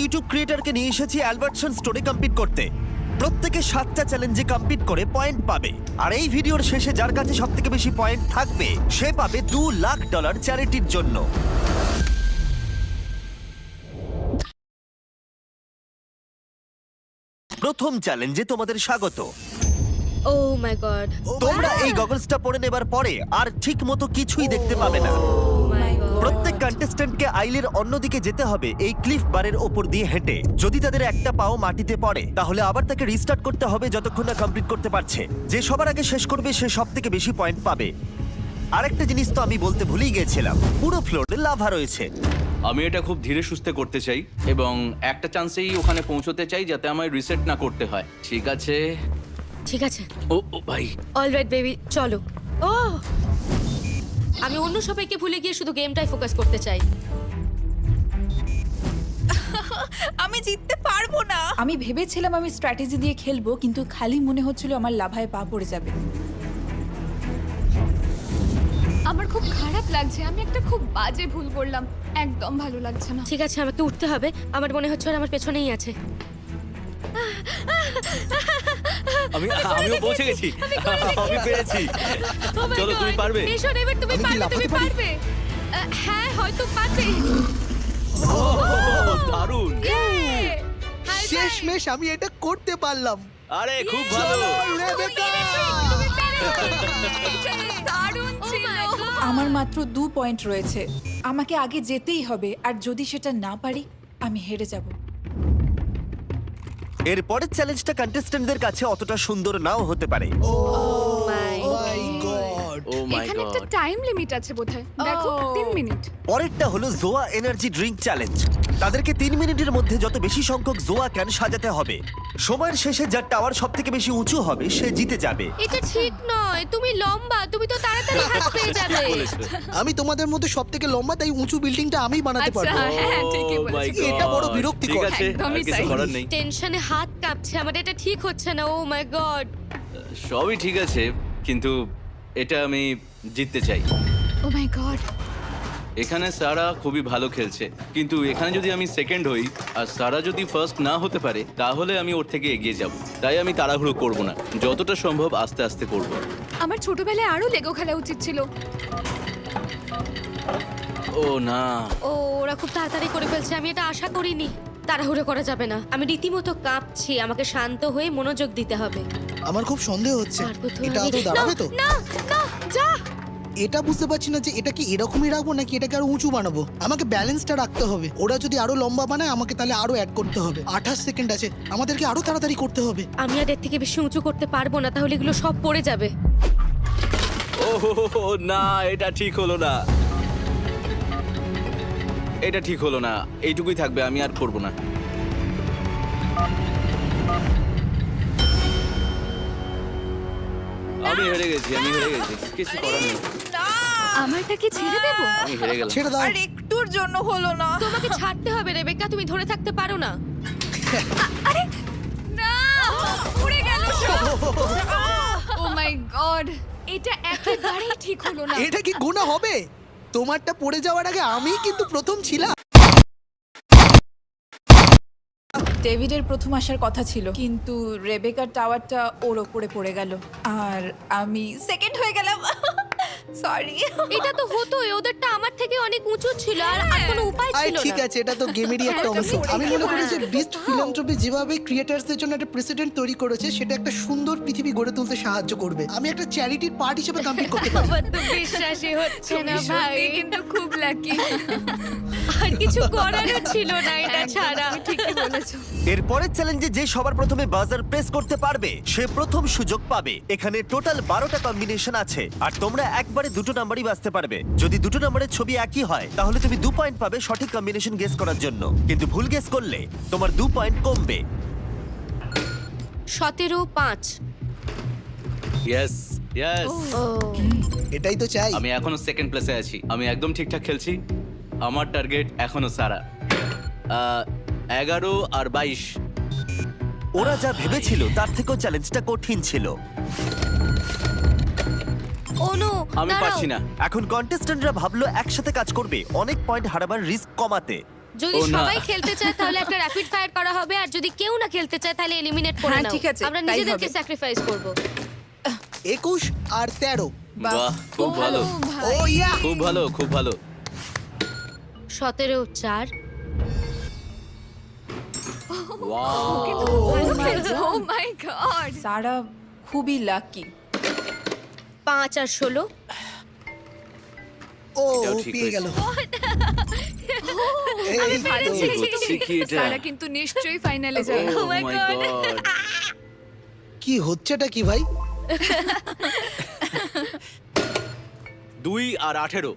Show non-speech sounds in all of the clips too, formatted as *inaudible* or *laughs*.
YouTube ক্রিয়েটারকে নিয়ে এসেছি Albertson স্টোরে কম্পিট করতে। প্রত্যেকে সাতটা চ্যালেঞ্জে কম্পিট করে পয়েন্ট পাবে। আর এই ভিডিওর শেষে যার কাছে সব থেকে বেশি পয়েন্ট থাকবে সে পাবে দু লাখ ডলার চ্যারিটির জন্য। প্রথম চ্যালেঞ্জে তোমাদের স্বাগত। ও মাই গড তোমরা এই গগলসটা পরে নেবার পরে আর ঠিক মতো কিছুই দেখতে পাবে না। প্রত্যেক কন্টেস্ট্যান্টকে আইলের অন্যদিকে যেতে হবে এই ক্লিফ বারের ওপর দিয়ে হেঁটে। যদি তাদের একটা পাও মাটিতে পড়ে তাহলে আবার তাকে রিস্টার্ট করতে হবে যতক্ষণ না কমপ্লিট করতে পারছে। যে সবার আগে শেষ করবে সে সব থেকে বেশি পয়েন্ট পাবে। আরেকটা জিনিস তো আমি বলতে ভুলেই গিয়েছিলাম পুরো ফ্লোরে লাভা রয়েছে। আমি এটা খুব ধীরে সুস্থে করতে চাই এবং একটা চান্সেই ওখানে পৌঁছতে চাই যাতে আমায় রিসেট না করতে হয়। ঠিক আছে? ঠিক আছে। ও ও ভাই। অলরাইট বেবি চলো। ও আমি অন্য সবাইকে ভুলে গিয়ে শুধু গেমটাই ফোকাস করতে চাই। আমি জিততে পারব না। আমি ভেবেছিলাম আমি স্ট্র্যাটেজি দিয়ে খেলব কিন্তু খালি মনে হচ্ছিল আমার লাভায় পা পড়ে যাবে। আমার খুব খারাপ লাগছে আমি একটা খুব বাজে ভুল করলাম। একদম ভালো লাগছে না। ঠিক আছে আমাকে উঠতে হবে। আমার মনে হচ্ছে ওরা আমার পেছনেই আছে। আমি আমিও পৌঁছে গেছি। আমি পেরেছি। Oh চলো তুমি পারবে। এসো এবার তুমি পারবে তুমি পারবে। হ্যাঁ হয়তো পারবে। দারুণ। Yay! শেষমেশ আমি এটা করতে পারলাম। আরে খুব ভালো। *laughs* Oh! আমার মাত্র দু পয়েন্ট রয়েছে। আমাকে আগে যেতেই হবে আর যদি সেটা না পারি আমি হেরে যাব। এর পরের চ্যালেঞ্জটা কন্টেস্ট্যান্টদের কাছে অতটা সুন্দর নাও হতে পারে। গড ও মাই এখানে একটা গড টাইম লিমিট আছে বোধহয়। দেখো Oh. তিন মিনিট পরেরটা হলো জোয়া এনার্জি ড্রিঙ্ক চ্যালেঞ্জ তাদেরকে তিন মিনিটের মধ্যে যত বেশি সংখ্যক জোয়া ক্যান সাজাতে হবে। সময়ের শেষে যার টাওয়ার সব থেকে বেশি উঁচু হবে সে জিতে যাবে। এটা ঠিক নয় তুমি লম্বা তুমি তো তাড়াতাড়ি হাত পেয়ে *laughs* যাবে। আমি তোমাদের মধ্যে সব থেকে লম্বা তাই উঁচু বিল্ডিংটা আমিই বানাতে আচ্ছা পারব। হ্যাঁ ঠিকই Oh my বলেছ। এটা বড় God! বিরক্তিকর। ঠিক আছে আর একদমই কিছু তাই। করার নেই। টেনশনে হাত কাঁপছে আমার এটা ঠিক হচ্ছে না Oh ও মাই গড সবই ঠিক আছে কিন্তু এটা আমি জিততে চাই। ও মাই গড এখানে সারা খুবই ভালো খেলছে। কিন্তু এখানে যদি আমি সেকেন্ড হই আর সারা যদি ফার্স্ট না হতে পারে তাহলে আমি ওর থেকে এগিয়ে যাব। তাই আমি তাড়াহুড়ো করব না। যতটা সম্ভব আস্তে আস্তে করব। আমার ছোটবেলায় আরও লেগো খেলা উচিত ছিল। ও না। ও ওরা খুব তাড়াতাড়ি করে ফেলছে। আমি এটা আশা করিনি। তাড়াহুড়ো করা যাবে না। আমি রীতিমতো কাঁপছি আমাকে শান্ত হয়ে মনোযোগ দিতে হবে। আমার খুব সন্দেহ হচ্ছে। এটা আমি। দাঁড়াবে তো? না না যা! এটা বুঝতে পারছি না যে এটা কি এরকমই রাখব নাকি এটাকে আরও উঁচু বানাবো? আমাকে ব্যালেন্সটা রাখতে হবে। ওরা যদি আরও লম্বা বানায় আমাকে তাহলে আরও অ্যাড করতে হবে। আঠাশ সেকেন্ড আছে। আমাদেরকে আরও তাড়াতাড়ি করতে হবে। আমি আর এর থেকে বেশি উঁচু করতে পারব না তাহলে এগুলো সব পড়ে যাবে। ও হো হো হো, না এটা ঠিক হলো না। এটা ঠিক হলো না এইটুকুই থাকবে আমি আর করব না আমি হেরে গেছি আমি হেরে গেছি কিছু করার নেই আমারটা কি ছেড়ে দেবো আমি হেরে গেলাম ছেড়ে দাও আর একটুর জন্য হলো না তোমাকে ছাড়তে হবে রেবেকা তুমি ধরে থাকতে পারো না না উড়ে গেল ও মাই গড এটা একেবারেই ঠিক হলো না এটা কি গুণা হবে তোমারটা পড়ে যাওয়ার আগে আমি কিন্তু প্রথম ছিলাম। ডেভিডের প্রথম আসার কথা ছিল, কিন্তু রেবেকার টাওয়ারটা ওর ওপরে পড়ে গেল। আর আমি সেকেন্ড হয়ে গেলাম। সরি এটা তো হতোই ওদেরটা আমার থেকে অনেক উঁচু ছিল আর আর কোনো উপায় ছিল ঠিক না আছে এটা তো গেমেরই একটা অংশ। আমি মনে করি যে বিস্ট ফিলান্থ্রপি যেভাবে ক্রিয়েটার্সদের জন্য একটা প্রেসিডেন্ট তৈরি করেছে সেটা একটা সুন্দর পৃথিবী গড়ে তুলতে সাহায্য করবে। আমি একটা চ্যারিটির পার্ট হিসেবে কমপ্লিট করতে পারি। আমার তো বিশ্বাসই হচ্ছে না তুমি ভাই। সত্যি কিন্তু খুব লাকি আর কিছু করারও ছিল না এটা ছাড়া। ঠিকই বলেছ। এরপরের চ্যালেঞ্জে যে সবার প্রথমে বাজার প্রেস করতে পারবে সে প্রথম সুযোগ পাবে। এখানে টোটাল বারোটা কম্বিনেশন আছে। আর তোমরা একবারে দুটো নাম্বারই বাঁচতে পারবে। যদি দুটো নাম্বারের ছবি একই হয় তাহলে তুমি দু পয়েন্ট পাবে সঠিক কম্বিনেশন গেস করার জন্য। কিন্তু ভুল গেস করলে তোমার দু পয়েন্ট কমবে। সতেরো পাঁচ। ইয়েস ইয়েস এটাই তো চাই। আমি এখনও সেকেন্ড প্লেসে আছি। আমি একদম ঠিকঠাক খেলছি। আমার টার্গেট এখনও সারা। আহ, এগারো আর বাইশ। ওরা যা ভেবেছিল তার থেকেও চ্যালেঞ্জটা কঠিন ছিল। ও নো আমি পারছি না। এখন কন্টেস্ট্যান্টরা ভাবলো একসাথে কাজ করবে অনেক পয়েন্ট হারাবার রিস্ক কমাতে। যদি ও না। সবাই খেলতে চায় তাহলে একটা র্যাপিড ফায়ার করা হবে আর যদি কেউ না খেলতে চায় তাহলে এলিমিনেট করে হ্যাঁ, নাও। ঠিক আছে, আমরা তাই নিজেদেরকে হবে। স্যাক্রিফাইস করব। একুশ আর তেরো। বাহ খুব ভালো। ও ইয়া। খুব ভালো খুব ভালো। সতেরো চার। ও মাই গড। সারা খুবই লাকি পাঁচ আর ষোলো। ও এটাও ও ঠিক পেয়ে হয়েছে। গেল। এই তো। কি কি এটা সারা কিন্তু নিশ্চয়ই ফাইনালে ও যাবে। Oh my my God. কি হচ্ছেটা কি ভাই? দুই আর আঠেরো।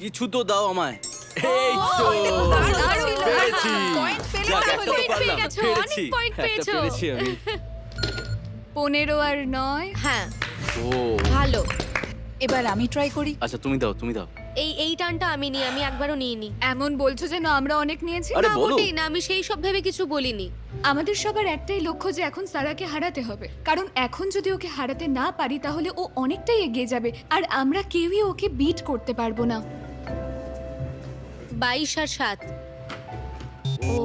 কিছু তো দাও আমায়। এই তো দারুণ। পেরেছি। Point পেলে যাক, একটা তো পেয়ে পারলাম। গেছো, অনেক পেরেছি। point একটা পেয়েছ। পেরেছি আমি। পনেরো আর নয়। হ্যাঁ। ও। ভালো। এবার আমি ট্রাই করি। আচ্ছা তুমি দাও তুমি দাও। এই এই টানটা আমি নিই আমি একবারও নিইনি। এমন বলছো যেন আমরা অনেক নিয়েছি? আরে না বলো। মোটেই না আমি সেই সব ভেবে কিছু বলিনি। আমাদের সবার একটাই লক্ষ্য যে এখন সারাকে হারাতে হবে। কারণ এখন যদি ওকে হারাতে না পারি তাহলে ও অনেকটাই এগিয়ে যাবে। আর আমরা কেউই ওকে বিট করতে পারব না। বাইশ আর সাত।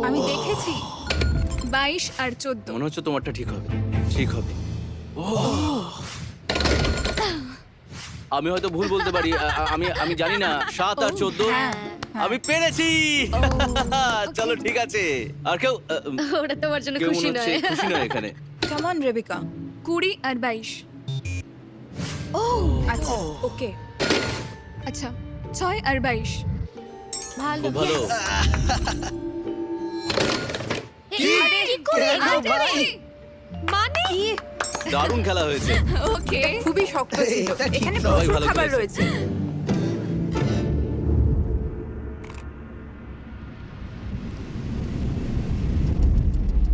আমি দেখেছি। বাইশ আর চোদ্দ। মনে হচ্ছে তোমারটা ঠিক হবে। ঠিক হবে। ও। আমি হয়তো ভুল বলতে পারি আমি আমি জানি না। সাত আর চোদ্দ? হ্যাঁ আমি পেরেছি! *laughs* চলো ঠিক আছে। আর কেউ উম, *laughs* তোমার জন্য খুশি নয়। খুশি নয় এখানে। *laughs* কেমন রেবিকা কুড়ি আর বাইশ। ও আচ্ছা ওকে। আচ্ছা ছয় আর বাইশ। ভালো। ভালো? মানে? দারুণ খেলা হয়েছে। ওকে খুবই শক্ত ছিল। এটা ঠিক এখানে সবাই প্রচুর ভালো খাবার খেলেছে। রয়েছে।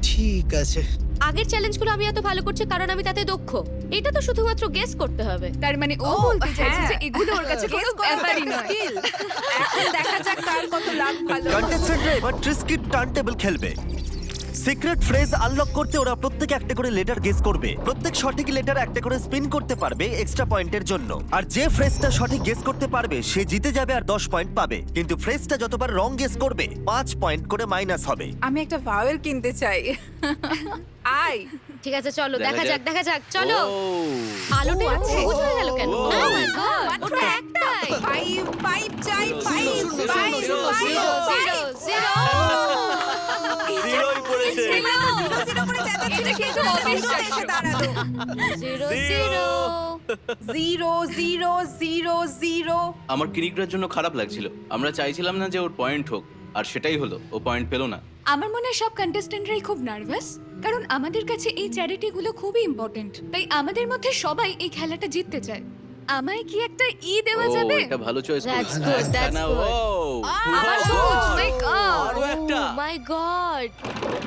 ঠিক আছে। আগের চ্যালেঞ্জগুলো আমি এত ভালো করছি কারণ আমি তাতে দক্ষ। এটা তো শুধুমাত্র গেস করতে হবে। তার মানে ও বলতে চাইছে হ্যাঁ। যে এগুলো ওর কাছে *laughs* কোনো ব্যাপারই নয়। এখন দেখা যাক কার কত লাভ ভালো। কন্টেস্ট্যান্টরা এবার ট্রিস্কিট টার্ন টেবিল খেলবে। সিক্রেট ফ্রেজ আনলক করতে ওরা প্রত্যেকে একটা করে লেটার গেস করবে। প্রত্যেক সঠিক লেটার একটা করে স্পিন করতে পারবে এক্সট্রা পয়েন্টের জন্য। আর যে ফ্রেজটা সঠিক গেস করতে পারবে সে জিতে যাবে আর দশ পয়েন্ট পাবে। কিন্তু ফ্রেজটা যতবার রং গেস করবে পাঁচ পয়েন্ট করে মাইনাস হবে। আমি একটা ভাওয়েল কিনতে চাই। আই ঠিক আছে চলো দেখা যাক। দেখা যাক চলো। আলোটা আছে। হয়ে গেল কেন? ও। Oh my God, ওটা একটাই। পাইপ পাইপ চাই pipe pipe zero, zero zero জিরোই পড়েছে। Zero zero zero zero zero zero আমার জন্য খারাপ লাগছিল। আমরা চাইছিলাম না যে ওর পয়েন্ট হোক আর সেটাই হলো ও পয়েন্ট পেল না। আমার মনে হয় সব কন্টেস্টেন্টরাই খুব নার্ভাস কারণ আমাদের কাছে এই চ্যারিটিগুলো খুবই ইম্পর্টেন্ট তাই আমাদের মধ্যে সবাই এই খেলাটা জিততে চায়। আমায় কি একটা ই দেওয়া যাবে? এটা ভালো চয়েস.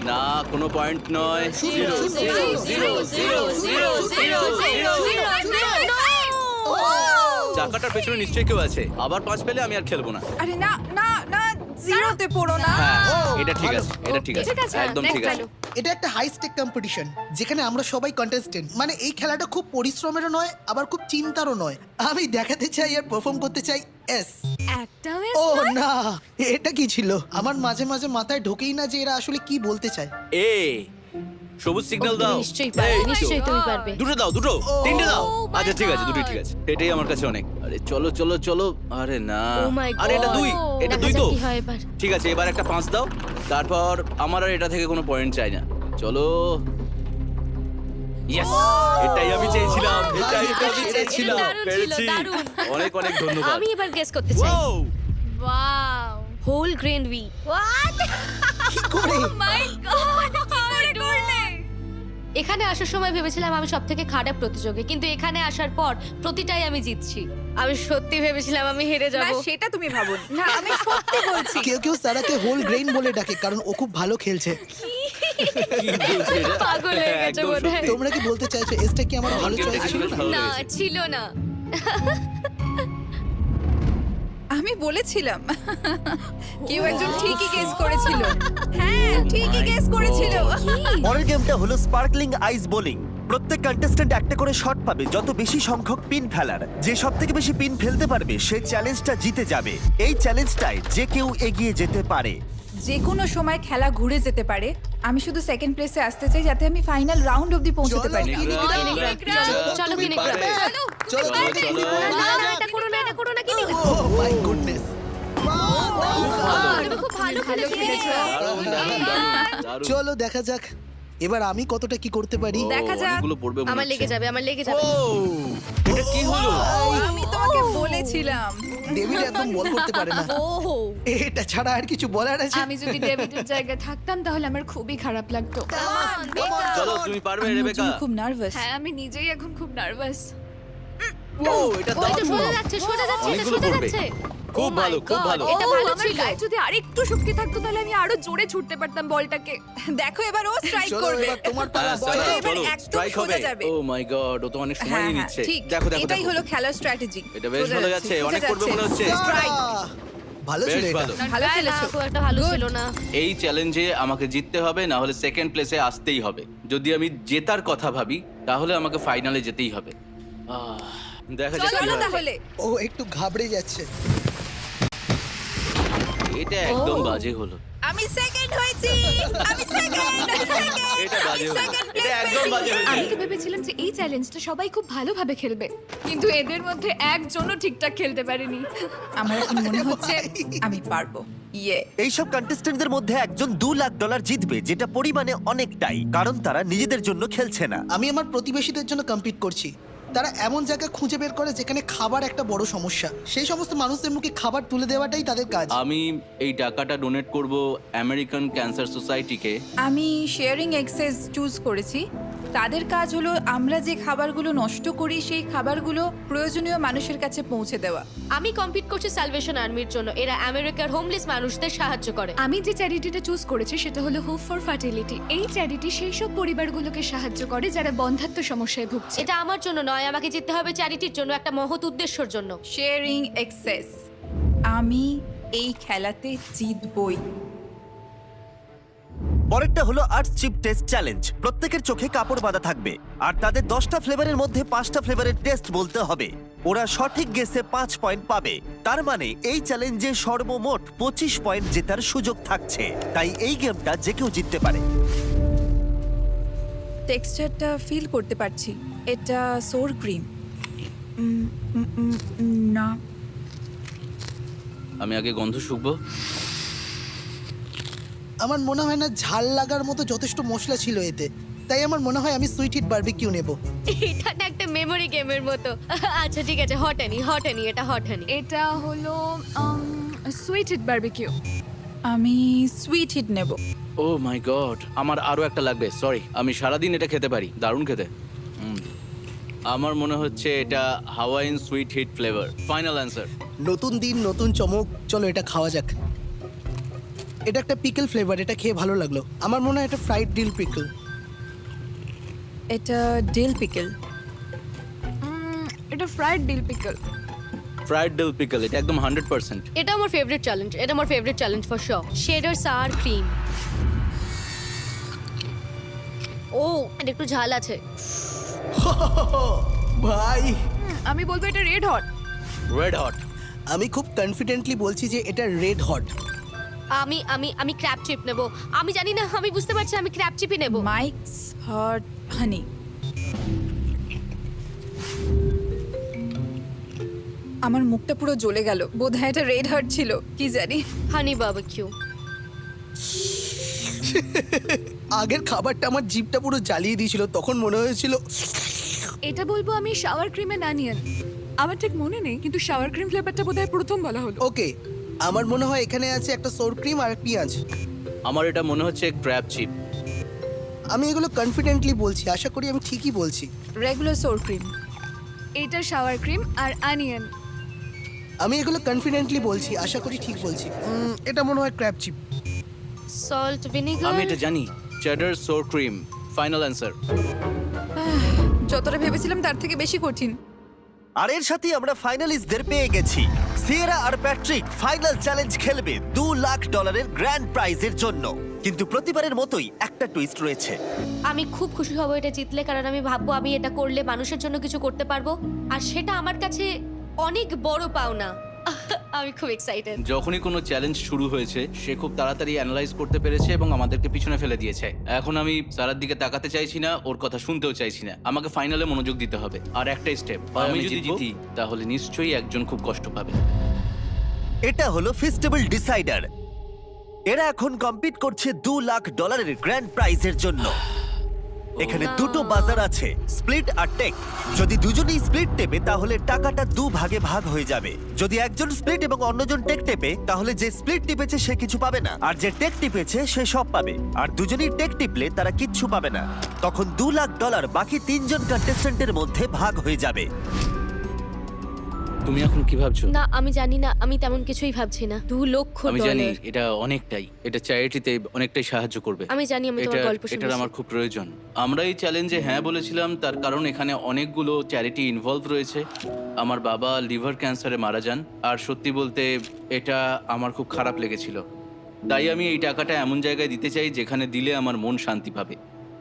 না কোনো পয়েন্ট নয় zero zero zero zero zero zero চাকাটার পেছনে নিশ্চয়ই কেউ আছে আবার পাঁচ পেলে আমি আর খেলব না আরে না না না জিরোতে পড়ো না এটা ঠিক আছে এটা ঠিক আছে একদম ঠিক আছে এটা একটা হাই স্টেক কম্পিটিশন যেখানে আমরা সবাই কন্টেস্টেন্ট মানে এই খেলাটা খুব পরিশ্রমেরও নয় আবার খুব চিন্তারও নয় আমি দেখাতে চাই আর পারফর্ম করতে চাই এস একটা ও না এটা কি ছিল? আমার মাঝে মাঝে মাথায় ঢোকেই না যে এরা আসলে কি বলতে চায়। এ সবুজ সিগন্যাল দাও। নিশ্চয়ই পারবে নিশ্চয়ই তুমি পারবে। দুটো দাও দুটো তিনটে দাও। Oh আচ্ছা ঠিক আছে দুটোই ঠিক আছে। এটাই আমার কাছে অনেক। আরে চলো চলো চলো। আরে না। গড আরে এটা দুই এটা দুই তো। কি এবার। ঠিক আছে এবার একটা পাঁচ দাও। তারপর আমার আর এটা থেকে কোনো পয়েন্ট চাই না। চলো। ইয়েস এটাই আমি চেয়েছিলাম এটাই তো আমি চেয়েছিলাম। পেরেছি। অনেক অনেক ধন্যবাদ। আমি এবার গেস করতে চাই। Wow! Wow whole grain we what কি করে? মাই গড করে করলে? এখানে আসার সময় ভেবেছিলাম আমি সব থেকে খারাপ প্রতিযোগী কিন্তু এখানে আসার পর প্রতিটাই আমি জিতছি। আমি সত্যি ভেবেছিলাম আমি হেরে যাব। না সেটা তুমি ভাবো না আমি সত্যি বলছি। কেউ কেউ সারাকে হোল গ্রেইন বলে ডাকে কারণ ও খুব ভালো খেলছে? *laughs* পাগল হয়ে হ্যাঁ, গেছে একদম বোধহয়। সত্যি। তোমরা কি বলতে চাইছো এসটা কি আমার ভালো চয়েস ছিল না? না ছিল না। আমি বলেছিলাম। কেউ একজন ঠিকই গেস করেছিল। হ্যাঁ ঠিকই গেস করেছিল। পরের গেমটা হলো স্পার্কলিং আইস বোলিং প্রত্যেক কন্টেস্ট্যান্ট একটা করে শট পাবে যত বেশি সংখ্যক পিন ফেলার। যে সব থেকে বেশি পিন ফেলতে পারবে সে চ্যালেঞ্জটা জিতে যাবে। এই চ্যালেঞ্জটায় যে কেউ এগিয়ে যেতে পারে। যে কোনো সময় খেলা ঘুরে যেতে পারে। আমি শুধু সেকেন্ড প্লেসে আসতে চাই যাতে আমি ফাইনাল রাউন্ড অবধি পৌঁছতে পারি। এটা করো না, এটা করো না, কি ও মাই গুডনেস। চলো দেখা যাক। এবার আমি কতটা কি করতে পারি? দেখা যাক। অনেকগুলো পড়বে মনে আমার লেগে হচ্ছে। যাবে আমার লেগে ও যাবে এটা কি হলো? আমি তোমাকে বলেছিলাম। ডেভিড একদম বল করতে পারে না। ওহো এটা ছাড়া আর কিছু বলার আছে? আমি যদি ডেভিডের জায়গায় থাকতাম তাহলে আমার খুবই খারাপ লাগতো। চলো তুমি পারবে রেবেকা খুব নার্ভাস হ্যাঁ আমি নিজেই এখন খুব নার্ভাস ও এটা ওই তো দারুণ যাচ্ছে সোজা যাচ্ছে এটা অনেকগুলো সোজা পড়বে। যাচ্ছে। খুব Oh ভালো, খুব ভালো। এটা ও ভালো আমার ছিল। গায়ে যদি আরেকটু শক্তি থাকতো তাহলে আমি আরও জোরে ছুটতে পারতাম বলটাকে। *laughs* দেখো এবার ও স্ট্রাইক চলো করবে। এবার তোমার পালা *laughs* হ্যাঁ, বলটা এবার চলো, একদম strike সোজা হবে। যাবে। ও মাই গড ও তো অনেক সময় হ্যাঁ নিয়ে হ্যাঁ নিচ্ছে। ঠিক। দেখো দেখো এটাই দেখো। হলো খেলার স্ট্র্যাটেজি এটা বেশ ভালো যাচ্ছে, অনেক করবে মনে হচ্ছে। স্ট্রাইক আহ, ভালো বেশ এটা। ভালো। ভালো না, খেলেছো খুব একটা ভালো Good. ছিল না। এই চ্যালেঞ্জে আমাকে জিততে হবে না হলে সেকেন্ড প্লেসে আসতেই হবে। যদি আমি জেতার কথা ভাবি তাহলে আমাকে ফাইনালে যেতেই হবে। আহ, দেখা যাক চলো কি হয়। তাহলে। ও একটু ঘাবড়ে যাচ্ছে। এটা একদম বাজে হলো। আমি সেকেন্ড হয়েছি। আমি সেকেন্ড এটা বাজে হলো। এটা একদম বাজে আমি তো ভেবেছিলাম যে এই চ্যালেঞ্জটা সবাই খুব ভালোভাবে খেলবে কিন্তু এদের মধ্যে একজনও ঠিকঠাক খেলতে পারেনি। আমার এখন মনে হচ্ছে *laughs* আমি পারব। ইয়ে। এইসব কন্টেস্টেন্টদের মধ্যে একজন দু লাখ ডলার জিতবে যেটা পরিমাণে অনেকটাই কারণ তারা নিজেদের জন্য খেলছে না। আমি আমার প্রতিবেশীদের জন্য কম্পিট করছি। তারা এমন জায়গা খুঁজে বের করে যেখানে খাবার একটা বড় সমস্যা। সেই সমস্ত মানুষদের মুখে খাবার তুলে দেওয়াটাই তাদের কাজ। আমি এই টাকাটা ডোনেট করব আমেরিকান ক্যান্সার সোসাইটিকে আমি শেয়ারিং এক্সেস চুজ করেছি। তাদের কাজ হলো আমরা যে খাবারগুলো নষ্ট করি সেই খাবারগুলো প্রয়োজনীয় মানুষের কাছে পৌঁছে দেওয়া। আমি কম্পিট করছি সালভেশন আর্মির জন্য। এরা আমেরিকার হোমলেস মানুষদের সাহায্য করে। আমি যে চ্যারিটিটা চুজ করেছি সেটা হলো হোপ ফর ফার্টিলিটি এই চ্যারিটি সেই সব পরিবারগুলোকে সাহায্য করে যারা বন্ধাত্ম সমস্যায় ভুগছে। এটা আমার জন্য নয় আমাকে জিততে হবে চ্যারিটির জন্য একটা মহৎ উদ্দেশ্যর জন্য। শেয়ারিং এক্সেস আমি এই খেলাতে জিতবই। পরেরটা হলো আর্টস চিপ টেস্ট চ্যালেঞ্জ প্রত্যেকের চোখে কাপড় বাঁধা থাকবে। আর তাদের দশটা ফ্লেভারের মধ্যে পাঁচটা ফ্লেভারের টেস্ট বলতে হবে। ওরা সঠিক গেসে পাঁচ পয়েন্ট পাবে। তার মানে এই চ্যালেঞ্জে সর্বমোট পঁচিশ পয়েন্ট জেতার সুযোগ থাকছে। তাই এই গেমটা যে কেউ জিততে পারে। টেক্সচারটা ফিল করতে পারছি। এটা সোর ক্রিম না। আমি আগে গন্ধ শুকবো। আমার মনে হয় না ঝাল লাগার মতো যথেষ্ট মশলা ছিল এতে। তাই আমার মনে হয় আমি সুইট হিট বারবিকিউ নেব। এটা না একটা মেমোরি গেমের মতো। আচ্ছা ঠিক আছে হটানি হটানি এটা হটানি এটা হলো সুইটেড বারবিকিউ আমি সুইট হিট নেব। ও মাই গড আমার আরও একটা লাগবে সরি আমি সারাদিন এটা খেতে পারি দারুণ খেতে। আমার মনে হচ্ছে এটা Hawaiian sweet heat flavour final answer নতুন দিন নতুন চমক চলো এটা খাওয়া যাক। এটা একটা পিকল ফ্লেভার এটা খেয়ে ভালো লাগল। আমার মনে হয় এটা ফ্রাইড ডিল পিকল এটা ডিল পিকেল এটা fried dill pickle fried dill pickle এটা একদম হান্ড্রেড পার্সেন্ট এটা আমার ফেভারিট চ্যালেঞ্জ এটা আমার favourite challenge for sure cheddar sour cream ও এটা একটু ঝাল আছে। *laughs* ভাই। আমি বলব এটা রেড হট রেড হট আমি খুব কনফিডেন্টলি বলছি যে এটা রেড হট আমি আমি আমি ক্র্যাপ চিপ নেব। আমি জানি না আমি বুঝতে পারছি আমি ক্র্যাপ চিপই নেব। মাইকস হট হানি আমার মুখটা পুরো জ্বলে গেল। বোধহয় এটা রেড হার্ট ছিল কি জানি। হানি বাবা কিউ আগের খাবারটা আমার জিভটা পুরো জ্বালিয়ে দিয়েছিল তখন মনে হয়েছিল এটা বলব আমি শাওয়ার ক্রিমে না নিয়েন আমার ঠিক মনে নেই কিন্তু শাওয়ার ক্রিম ফ্লেভারটা বোধহয় প্রথম বলা হলো। ওকে আমার মনে হয় এখানে আছে একটা সোর ক্রিম আর পেঁয়াজ। আমার এটা মনে হচ্ছে এক ক্র্যাব চিপ আমি এগুলো কনফিডেন্টলি বলছি আশা করি আমি ঠিকই বলছি। রেগুলার সোর ক্রিম এটা শাওয়ার ক্রিম আর অনিয়ন আমি এগুলো কনফিডেন্টলি বলছি আশা করি ঠিক বলছি। উম, এটা মনে হয় ক্র্যাব চিপ সল্ট ভিনেগার আমি এটা জানি cheddar sour cream final answer যতটা ভেবেছিলাম তার থেকে বেশি কঠিন। আর এর সাথে আমরা ফাইনালিস্টদের পেয়ে গেছি। সিয়েরা আর প্যাট্রিক ফাইনাল চ্যালেঞ্জ খেলবে দু লাখ ডলারের গ্র্যান্ড প্রাইজের জন্য। কিন্তু প্রতিবারের মতোই একটা টুইস্ট রয়েছে। আমি খুব খুশি হব এটা জিতলে, কারণ আমি ভাববো আমি এটা করলে মানুষের জন্য কিছু করতে পারব। আর সেটা আমার কাছে অনেক বড় পাওনা। আমি খুব এক্সাইটেড যখনই কোনো চ্যালেঞ্জ শুরু হয়েছে সে খুব তাড়াতাড়ি অ্যানালাইজ করতে পেরেছে এবং আমাদেরকে পিছনে ফেলে দিয়েছে। এখন আমি সারার দিকে তাকাতে চাইছি না ওর কথা শুনতেও চাইছি না। আমাকে ফাইনালে মনোযোগ দিতে হবে। আর একটাই স্টেপ আমি যদি জিতি তাহলে নিশ্চয়ই একজন খুব কষ্ট পাবে। এটা হলো ফেস্টিভ্যাল ডিসাইডার এরা এখন কম্পিট করছে দু লাখ ডলারের গ্র্যান্ড প্রাইজের জন্য। এখানে দুটো বাজার আছে, স্প্লিট আর টেক। যদি দুজনেই স্প্লিট টেপে, তাহলে টাকাটা দু ভাগে ভাগ হয়ে যাবে। যদি একজন স্প্লিট এবং অন্যজন টেক টেপে, তাহলে যে স্প্লিট টিপেছে সে কিছু পাবে না, আর যে টেক টিপেছে সে সব পাবে। আর দুজনই টেক টিপলে তারা কিচ্ছু পাবে না। তখন দু লাখ ডলার বাকি তিনজন কন্টেস্টেন্টের মধ্যে ভাগ হয়ে যাবে। তুমি এখন কি ভাবছ? না আমি জানি না আমি তেমন কিছুই ভাবছি না। দু লক্ষ আমি জানি ডলার এটা অনেকটাই এটা চ্যারিটিতে অনেকটাই সাহায্য করবে। আমি জানি আমি তোমার গল্প শুনেছি। আমার খুব প্রয়োজন। আমরা এই চ্যালেঞ্জে হ্যাঁ বলেছিলাম তার কারণ এখানে অনেকগুলো চ্যারিটি ইনভলভ রয়েছে। আমার বাবা লিভার ক্যান্সারে মারা যান আর সত্যি বলতে এটা আমার খুব খারাপ লেগেছিল। তাই আমি এই টাকাটা এমন জায়গায় দিতে চাই যেখানে দিলে আমার মন শান্তি পাবে।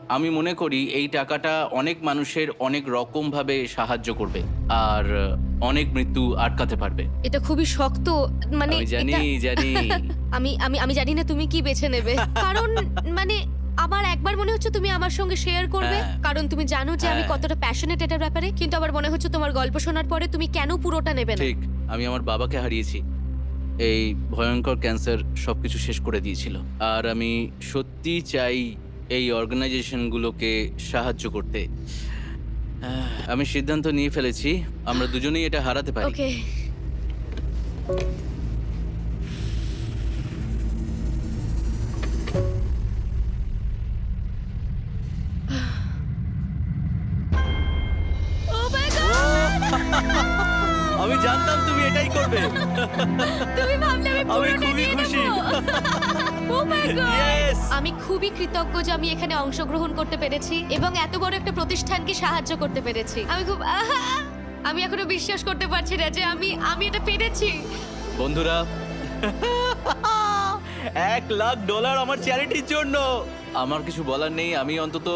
আমি মনে করি এই টাকাটা অনেক মানুষের অনেক রকমভাবে সাহায্য করবে আর অনেক মৃত্যু আটকাতে পারবে। এটা খুবই শক্ত মানে আমি জানি এটা- জানি। *laughs* আমি আমি আমি জানি না তুমি কি বেছে নেবে। কারণ মানে আমার একবার মনে হচ্ছে তুমি আমার সঙ্গে শেয়ার করবে। হ্যাঁ। কারণ তুমি জানো যে আমি হ্যাঁ। কতটা প্যাশনেট এটার ব্যাপারে। কিন্তু আবার মনে হচ্ছে তোমার গল্প শোনার পরে তুমি কেন পুরোটা নেবে না? ঠিক আমি আমার বাবাকে হারিয়েছি। এই ভয়ঙ্কর ক্যান্সার সবকিছু শেষ করে দিয়েছিল। আর আমি সত্যি চাই এই অর্গানাইজেশনগুলোকে সাহায্য করতে। আমি সিদ্ধান্ত নিয়ে ফেলেছি আমরা দুজনেই এটা হারাতে পারি। আমি এখানে অংশগ্রহণ করতে পেরেছি এবং এত বড় একটা প্রতিষ্ঠানকে সাহায্য করতে পেরেছি। আমি খুব আহা! আমি এখনও বিশ্বাস করতে পারছি না যে আমি আমি এটা পেরেছি। বন্ধুরা *laughs* এক লাখ ডলার আমার চ্যারিটির জন্য। আমার কিছু বলার নেই আমি অন্তত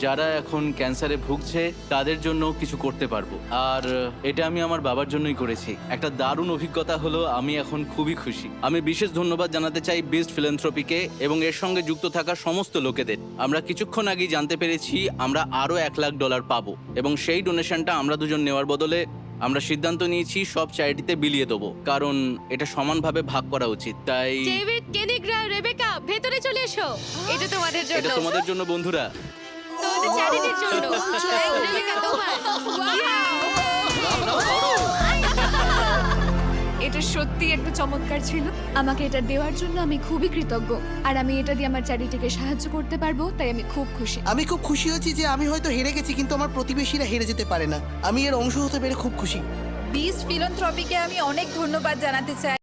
যারা এখন ক্যান্সারে ভুগছে তাদের জন্য কিছু করতে পারব। আর এটা আমি আমার বাবার জন্যই করেছি। একটা দারুণ অভিজ্ঞতা হলো আমি এখন খুবই খুশি। আমি বিশেষ ধন্যবাদ জানাতে চাই বেস্ট ফিলান্থ্রপিকে এবং এর সঙ্গে যুক্ত থাকা সমস্ত লোকেদের। আমরা কিছুক্ষণ আগেই জানতে পেরেছি আমরা আরও এক লাখ ডলার পাবো এবং সেই ডোনেশনটা আমরা দুজন নেওয়ার বদলে আমরা সিদ্ধান্ত নিয়েছি সব চ্যারিটিতে বিলিয়ে দেবো। কারণ এটা সমানভাবে ভাগ করা উচিত তাই ডেভিড কেনিগ্রা রেবেকা ভেতরে চলে এসো। এটা তোমাদের জন্য। এটা তোমাদের জন্য বন্ধুরা। তোমাদের চ্যারিটির জন্য। তোমার এটা সত্যি একটা চমৎকার ছিল। আমাকে এটা দেওয়ার জন্য আমি খুবই কৃতজ্ঞ। আর আমি এটা দিয়ে আমার চ্যারিটিকে সাহায্য করতে পারব তাই আমি খুব খুশি। আমি খুব খুশি হয়েছি যে আমি হয়তো হেরে গেছি কিন্তু আমার প্রতিবেশীরা হেরে যেতে পারে না। আমি এর অংশ হতে পেরে খুব খুশি। বিস ফিলন্থ্রপিকে আমি অনেক ধন্যবাদ জানাতে চাই।